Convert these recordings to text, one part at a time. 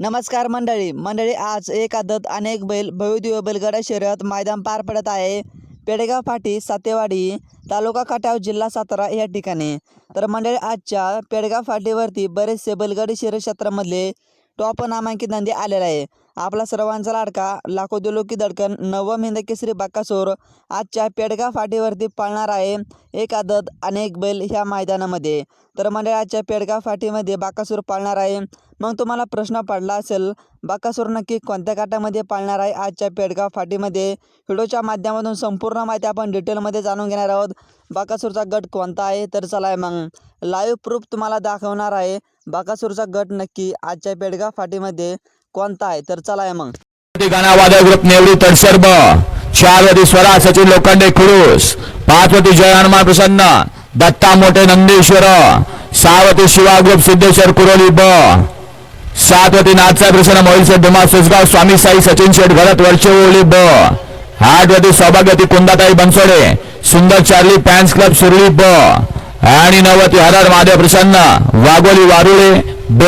नमस्कार मंडळी. मंडळी आज एक आदत अनेक बैल भविदिव बैलगाडा शर्यत मैदान पार पडत आहे. पेडगाव फाटी सातेवाडी तालुका काटाव जिल्हा सातारा या ठिकाणी. तर मंडळी आजच्या पेडगाव फाटीवरती बरेचसे बैलगाडी शर्यत क्षेत्रामधले टॉप नामांकित नंदी आलेला आहे. आपला सर्वांचा लाडका लाखो दिलोकी दडकन नवम हिंद केसरी बाकासूर आजच्या पेडगाव फाटीवरती पाळणार आहे. एक आदत अनेक बैल ह्या मैदानामध्ये. तर मंडळी आजच्या पेडगाव फाटीमध्ये बाकासूर पाळणार आहे. मग तुम्हाला प्रश्न पडला असेल बाकासूर नक्की कोणत्या गटामध्ये पाळणार आहे आजच्या पेडगाव फाटीमध्ये? व्हिडिओच्या माध्यमातून संपूर्ण माहिती आपण डिटेलमध्ये जाणून घेणार आहोत. बाकासूरचा गट कोणता आहे? तर चला मग लाईव्ह प्रूफ तुम्हाला दाखवणार आहे. बाकासूरचा गट नक्की आजच्या पेडगाव फाटीमध्ये कोणता आहे? तर चला मग. वरती ग्रुप नेवरी तडसर्ब चार स्वरा सचिन लोखंडे खुडूस पाच वरती जय हनुमान प्रसन्न दत्ता मोठे नंदेश्वर सहावती शिवा ग्रुप सिद्धेश्वर कुरोली ब सात वरती नाथसाई प्रसन्न मोहिल धुमा सुसगाव स्वामी साई सचिन शेठ घरत वरचे ओली ब आठ वरती सौभाग्यवती कुंदाताई बनसोडे सुंदर चार्ली फॅन्स क्लब सुरली ब आणि नवती हरर महादेव प्रसन्न वाघोली वारुळे ब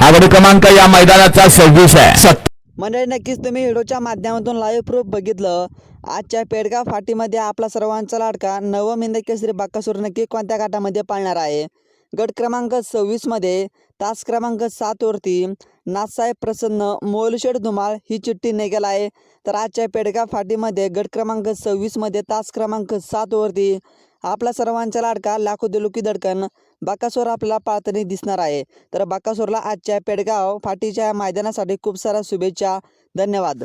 हा गडी क्रमांक या मैदानाचा सव्वीस आहे. मंडळी नक्कीच तुम्ही व्हिडिओच्या माध्यमातून लाईव्ह प्रूफ बघितलं. आजच्या पेडगाव फाटीमध्ये आपला सर्वांचा लाडका नवम हिंद केसरी बाकासूर नक्की कोणत्या गटामध्ये पाळणार आहे? गट क्रमांक सव्वीसमध्ये तास क्रमांक सातवरती नाथसाहेब प्रसन्न मोलशेड धुमाळ ही चिठ्ठी निघेल आहे. तर आजच्या पेडगाव फाटीमध्ये गट क्रमांक सव्वीसमध्ये तास क्रमांक सातवरती आपला सर्वांचा लाडका लाखो दिलुकी दडकन बाकासोर आपल्याला पाळताना दिसणार आहे. तर बाकासोरला आजच्या पेडगाव फाटीच्या मैदानासाठी खूप साऱ्या शुभेच्छा. धन्यवाद.